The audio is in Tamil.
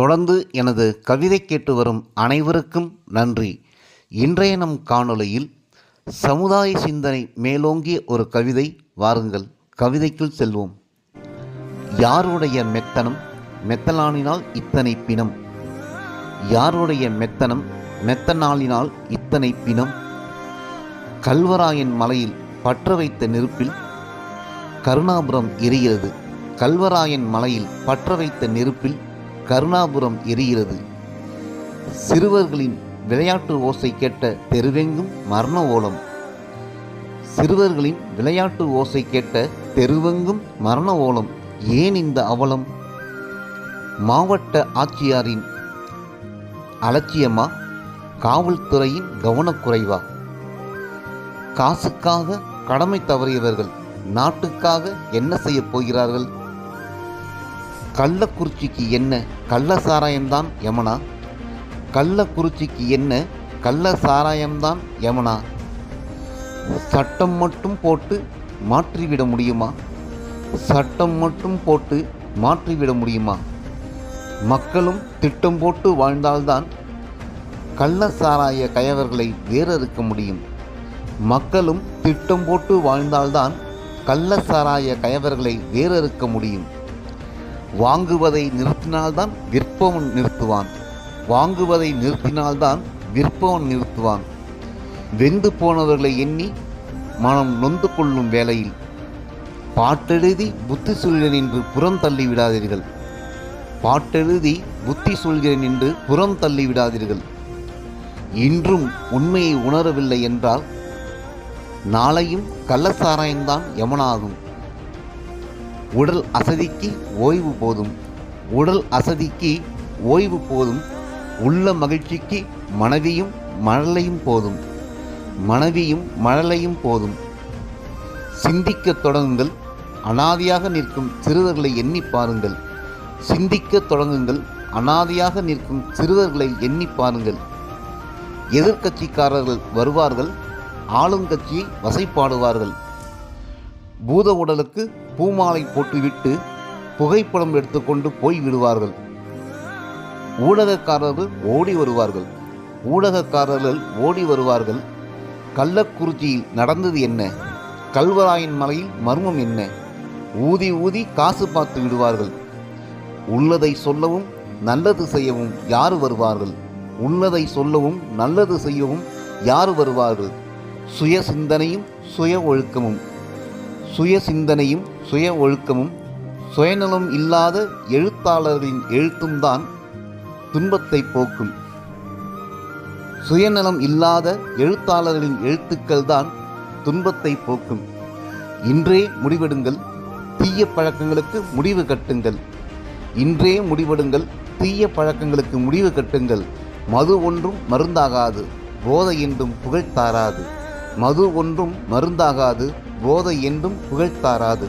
தொடர்ந்து எனது கவிதை கேட்டு வரும் அனைவருக்கும் நன்றி. இன்றைய நம் காணொளியில் சமுதாய சிந்தனை மேலோங்கிய ஒரு கவிதை வாருங்கள். கவிதைக்குள் செல்வோம். யாருடைய மெத்தனம் மெத்தனாலினால் இத்தனை பிணம்? யாருடைய மெத்தனம் மெத்தனாலினால் இத்தனை பிணம்? கல்வராயன் மலையில் பற்ற வைத்த நெருப்பில் கருணாபுரம் எரிகிறது. கல்வராயன் மலையில் பற்ற வைத்த நெருப்பில் கருணாபுரம் எரிகிறது. சிறுவர்களின் விளையாட்டு ஓசை கேட்ட தெருவெங்கும் மரண ஓலம். சிறுவர்களின் விளையாட்டு ஓசை கேட்ட தெருவெங்கும் மரண ஓலம். ஏன் இந்த அவலம்? மாவட்ட ஆட்சியாரின் அலட்சியமா? காவல்துறையின் கவனக்குறைவா? காசுக்காக கடமை தவறியவர்கள் நாட்டுக்காக என்ன செய்யப் போகிறார்கள்? கள்ளக்குறிச்சிக்கு என்ன கள்ள சாராயம்தான் யமனா? கள்ளக்குறிச்சிக்கு என்ன கள்ள சாராயம்தான் யமனா? சட்டம் மட்டும் போட்டு மாற்றிவிட முடியுமா? சட்டம் மட்டும் போட்டு மாற்றிவிட முடியுமா? மக்களும் திட்டம் போட்டு வாழ்ந்தால்தான் கள்ள சாராய கயவர்களை வேறறுக்க முடியும். மக்களும் திட்டம் போட்டு வாழ்ந்தால்தான் கள்ள சாராய கயவர்களை வேறறுக்க முடியும். வாங்குவதை நிறுத்தினால்தான் விற்பவன் நிறுத்துவான். வாங்குவதை நிறுத்தினால்தான் விற்பவன் நிறுத்துவான். வெந்து போனவர்களை எண்ணி மனம் நொந்து கொள்ளும் வேளையில் பாட்டெழுதி புத்தி சொல்கிறேன் என்று புறம் தள்ளி விடாதீர்கள். பாட்டெழுதி புத்தி சொல்கிறேன் என்று புறம் தள்ளி விடாதீர்கள். இன்றும் உண்மையை உணரவில்லை என்றால் நாளையும் கள்ளசாராயம்தான் யமனாகும். உடல் அசதிக்கு ஓய்வு போதும். உடல் அசதிக்கு ஓய்வு போதும். உள்ள மகிழ்ச்சிக்கு மனைவியும் மழலையும் போதும். மனைவியும் மழலையும் போதும். சிந்திக்க தொடங்குங்கள். அனாதியாக நிற்கும் சிறுவர்களை எண்ணி பாருங்கள். சிந்திக்க தொடங்குங்கள். அனாதியாக நிற்கும் சிறுவர்களை எண்ணி பாருங்கள். எதிர்க்கட்சிக்காரர்கள் வருவார்கள். ஆளுங்கட்சியை வசைப்பாடுவார்கள். பூத உடலுக்கு பூமாலை போட்டுவிட்டு புகைப்படம் எடுத்துக்கொண்டு போய் விடுவார்கள் ஊடகக்காரர்கள் ஓடி வருவார்கள். ஊடகக்காரர்கள் ஓடி வருவார்கள். கள்ளக்குறிச்சியில் நடந்தது என்ன? கல்வராயன் மலையில் மர்மம் என்ன? ஊதி ஊதி காசு பார்த்து விடுவார்கள். உள்ளதை சொல்லவும் நல்லது செய்யவும் யார் வருவார்கள்? உள்ளதை சொல்லவும் நல்லது செய்யவும் யார் வருவார்கள்? சுய சிந்தனையும் சுய ஒழுக்கமும். சுய சிந்தனையும் சுய ஒழுக்கமும் சுயநலம் இல்லாத எழுத்தாளர்களின் எழுத்தும் தான் துன்பத்தை போக்கும். சுயநலம் இல்லாத எழுத்தாளர்களின் எழுத்துக்கள் தான் துன்பத்தை போக்கும். இன்றே முடிவெடுங்கள் தீய பழக்கங்களுக்கு முடிவு கட்டுங்கள். இன்றே முடிவெடுங்கள் தீய பழக்கங்களுக்கு முடிவு கட்டுங்கள். மது ஒன்றும் மருந்தாகாது போதை என்றும் புகழ்த்தாராது. மது ஒன்றும் மருந்தாகாது போதை என்றும் புகழ்த்தாராது.